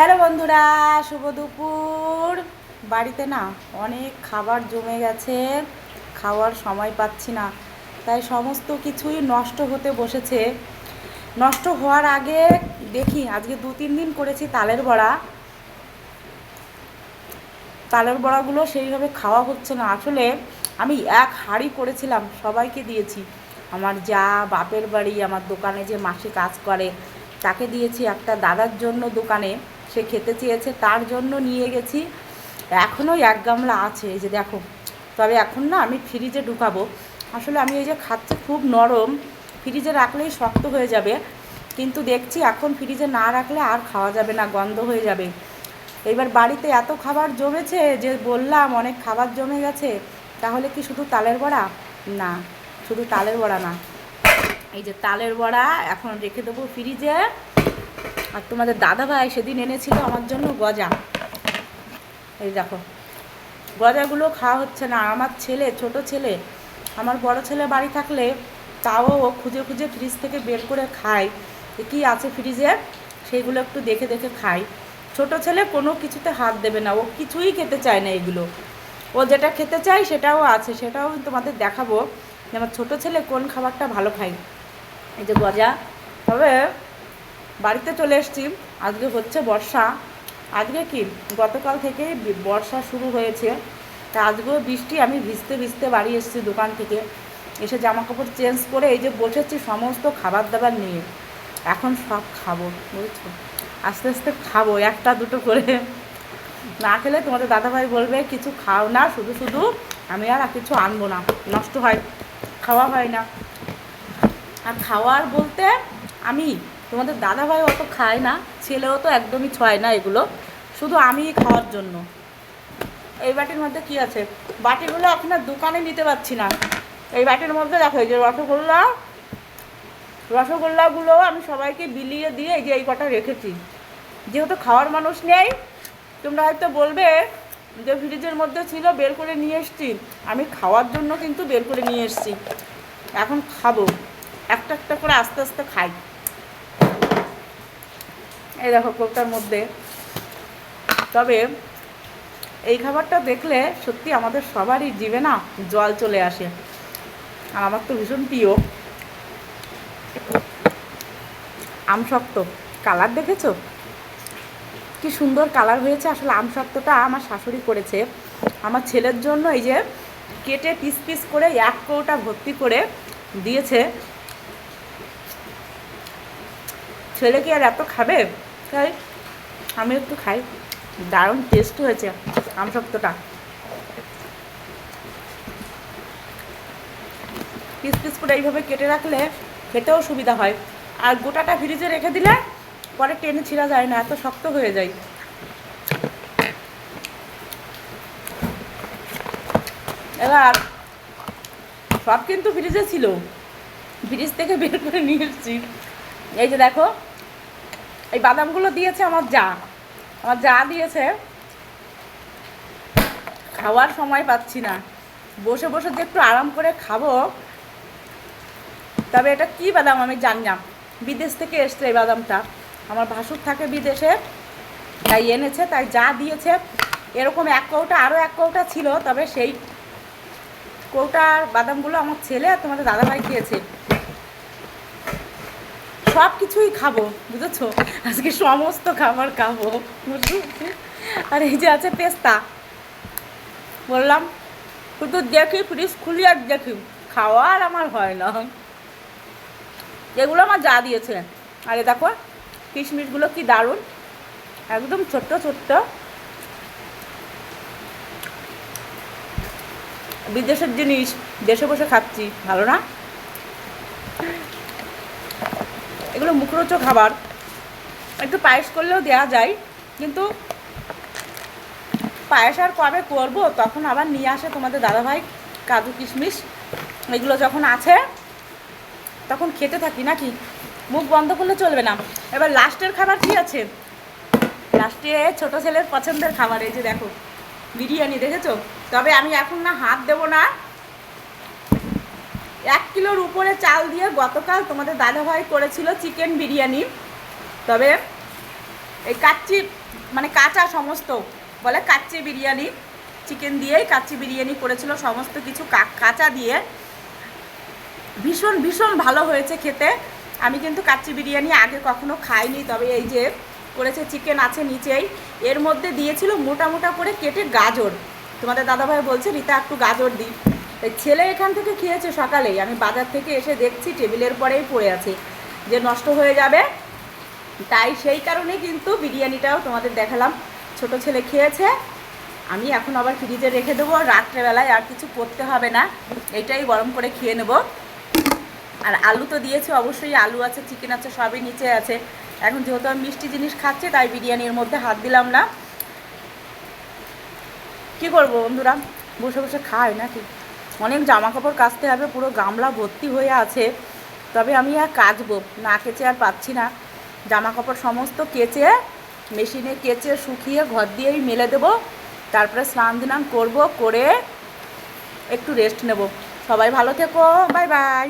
Hello বন্ধুরা, শুভ দুপুর। বাড়িতে না অনেক খাবার জমে গেছে, খাওয়ার সময় পাচ্ছি না। তাই সমস্ত কিছুই নষ্ট হতে বসেছে। নষ্ট হওয়ার আগে দেখি, আজকে দু তিন দিন করেছি তালের বড়া। তালের বড়াগুলো সেইভাবে খাওয়া হচ্ছে না। আসলে আমি এক হাঁড়ি করেছিলাম, সবাইকে দিয়েছি। আমার যা বাপের বাড়ি, আমার দোকানে যে মাসি কাজ করে, তাকে দিয়েছি একটা দাদার জন্য দোকানে। সে খেতে চেয়েছে, তার জন্য নিয়ে গেছি। এখনও এক গামলা আছে, এই যে দেখো। তবে এখন না আমি ফ্রিজে ঢুকাবো। আসলে আমি এই যে খাচ্ছি খুব নরম, ফ্রিজে রাখলেই শক্ত হয়ে যাবে। কিন্তু দেখছি এখন ফ্রিজে না রাখলে আর খাওয়া যাবে না, গন্ধ হয়ে যাবে। এবার বাড়িতে এত খাবার জমেছে যে বললাম, অনেক খাবার জমে গেছে। তাহলে কি শুধু তালের বড়া? না, শুধু তালের বড়া না। এই যে তালের বড়া এখন রেখে দেবো ফ্রিজে। আর তোমাদের দাদা ভাই সেদিন এনেছিল আমার জন্য গজা। এই দেখো, গজাগুলো খাওয়া হচ্ছে না। আমার ছেলে, ছোট ছেলে, আমার বড় ছেলে বাড়ি থাকলে তাও ও খুঁজে খুঁজে ফ্রিজ থেকে বের করে খায়। কী আছে ফ্রিজে সেইগুলো একটু দেখে দেখে খাই ছোট ছেলে কোনো কিছুতে হাত দেবে না। ও কিছুই খেতে চায় না এগুলো। ও যেটা খেতে চায় সেটাও আছে। সেটাও তোমাদের দেখাবো যে আমার ছোটো ছেলে কোন খাবারটা ভালো খায়। এই যে গজা। তবে বাড়িতে চলে এসেছি। আজকে হচ্ছে বর্ষা। আজকে কি? গতকাল থেকেই বি- বর্ষা শুরু হয়েছে। তা আজকেও বৃষ্টি, আমি ভিজতে ভিজতে বাড়ি এসেছি দোকান থেকে। এসে জামা কাপড় চেঞ্জ করে এই যে বসেছি সমস্ত খাবার দাবার নিয়ে। এখন সব খাব, বুঝছ? আস্তে আস্তে খাব, একটা, দুটো করে। না খেলে তোমাদের দাদাভাই বলবে, কিছু খাও না, শুধু শুধু আমি আর কিছু আনব না। নষ্ট হয়, খাওয়া হয় না। আর খাওয়ার বলতে আমি তোমাদের দাদাভাই অত খায় না, ছেলেও তো একদমই ছয় না এগুলো। শুধু আমিই খাওয়ার জন্য। এই বাটির মধ্যে কি আছে? বাটিগুলো আর দোকানে নিতে পারছি না। এই বাটির মধ্যে দেখো, এই যে রসগোল্লা, রসগোল্লাগুলো আমি সবাইকে বিলিয়ে দিয়ে এই যে এই কটা রেখেছি। যেহেতু খাওয়ার মানুষ নেই, তোমরা হয়তো বলবে যে ফ্রিজের মধ্যে ছিল, বের করে নিয়ে এসছি। আমি খাওয়ার জন্য কিন্তু বের করে নিয়ে এসছি। এখন খাব। একটা একটা করে আস্তে আস্তে খাই। এই দেখো কোকটার মধ্যে। তবে এই খাবারটা দেখলে সত্যি আমাদের সবারই জীবে না জল চলে আসে। আর আমার তো ভীষণ প্রিয়। আমশক্ত। কালার দেখেছ? কি সুন্দর কালার হয়েছে। আসলে আমসত্ত্বটা আমার শাশুড়ি করেছে। আমার ছেলের জন্য এই যে কেটে পিস পিস করে এক কৌটা ভর্তি করে দিয়েছে। ছেলে কি আর এত খাবে? তাই আমি একটু খাই। দারুণ টেস্ট হয়েছে আমসত্ত্বটা পিস পিস করে এইভাবে কেটে রাখলে খেতেও সুবিধা হয়। আর গোটাটা ফ্রিজে রেখে দিলে পরে টেনে ছিঁড়া যায় না, এত শক্ত হয়ে যায়। এবার সব কিন্তু ফ্রিজে ছিল। ফ্রিজ থেকে বের করে নিয়ে এসেছি। এই যে দেখো এই বাদামগুলো দিয়েছে আমার যা। আমার যা দিয়েছে, খাওয়ার সময় পাচ্ছি না। বসে বসে যে একটু আরাম করে খাব, তবে এটা কি বাদাম আমি জানি না। বিদেশ থেকে এসছে এই বাদামটা। আমার ভাসুর থাকে বিদেশে, তাই এনেছে, তাই যা দিয়েছে। এরকম এক কৌটা আরও এক কৌটা ছিল, তবে সেই কৌটার বাদামগুলো আমার ছেলে আর তোমাদের দাদাভাই খেয়েছে সব কিছুই খাব, বুঝেছ? আজকে সমস্ত খাবার খাব? আর এই যে আছে পেস্তা। বললাম শুধু দেখি, ফ্রিজ খুলি আর দেখি। খাওয়া আর আমার হয় না। এগুলো আমার যা দিয়েছে। আরে দেখো, কিশমিশগুলো কি দারুণ। একদম ছোট্ট ছোট্ট। বিদেশের জিনিস, দেশে বসে খাচ্ছি। ভালো না? এগুলো মুখরোচ খাবার। একটু পায়েস করলেও দেওয়া যায়, কিন্তু পায়েস আর কবে করব তখন আবার নিয়ে আসে তোমাদের দাদাভাই কাজু কিশমিশ। এগুলো যখন আছে, তখন খেতে থাকি নাকি? মুখ বন্ধ করলে চলবে না। এবার লাস্টের খাবার কি আছে? লাস্টে ছোট ছেলের পছন্দের খাবার, এই যে দেখো, বিরিয়ানি, দেখেছ? তবে আমি এখন না হাত দেবো না। এক কিলোর উপরে চাল দিয়ে গতকাল তোমাদের দাদাভাই করেছিল চিকেন বিরিয়ানি। তবে এই কাচ্চি মানে কাঁচা সমস্ত, বলে কাচ্চি বিরিয়ানি, চিকেন দিয়েই কাচ্চি বিরিয়ানি করেছিল সমস্ত কিছু কাঁচা দিয়ে। ভীষণ ভীষণ ভালো হয়েছে খেতে। আমি কিন্তু কাচ্চি বিরিয়ানি আগে কখনো খাইনি, তবে এই যে করেছে চিকেন আছে নিচেই। এর মধ্যে দিয়েছিল মোটা মোটা করে কেটে গাজর। তোমাদের দাদাভাই বলছে, রীতা, একটু গাজর দিই। তাই ছেলে এখান থেকে খেয়েছে সকালেই। আমি বাজার থেকে এসে দেখছি, টেবিলের পরেই পড়ে আছে। যে নষ্ট হয়ে যাবে, তাই সেই কারণে কিন্তু বিরিয়ানিটাও তোমাদের দেখালাম। ছোট ছেলে খেয়েছে, আমি এখন আবার ফ্রিজে রেখে দেবো। রাত্রেবেলায় আর কিছু করতে হবে না, এটাই গরম করে খেয়ে নেব। আর আলু তো দিয়েছে, অবশ্যই আলু আছে, চিকেন আছে, সবই নিচে আছে। এখন যেহেতু আমি মিষ্টি জিনিস খাচ্ছে, তাই বিরিয়ানির মধ্যে হাত দিলাম না। কি করব বন্ধুরা? বসে বসে খায় নাকি? অনেক জামা কাপড় কাচতে হবে, পুরো গামলা ভর্তি হয়ে আছে। তবে আমি আর কাচবো, না কেচে আর পাচ্ছি না। জামা কাপড় সমস্ত কেচে, মেশিনে কেচে, শুকিয়ে ঘর দিয়েই মেলে দেবো। তারপরে স্নান দিনাম করব, করে একটু রেস্ট নেব। সবাই ভালো থেকো বাই বাই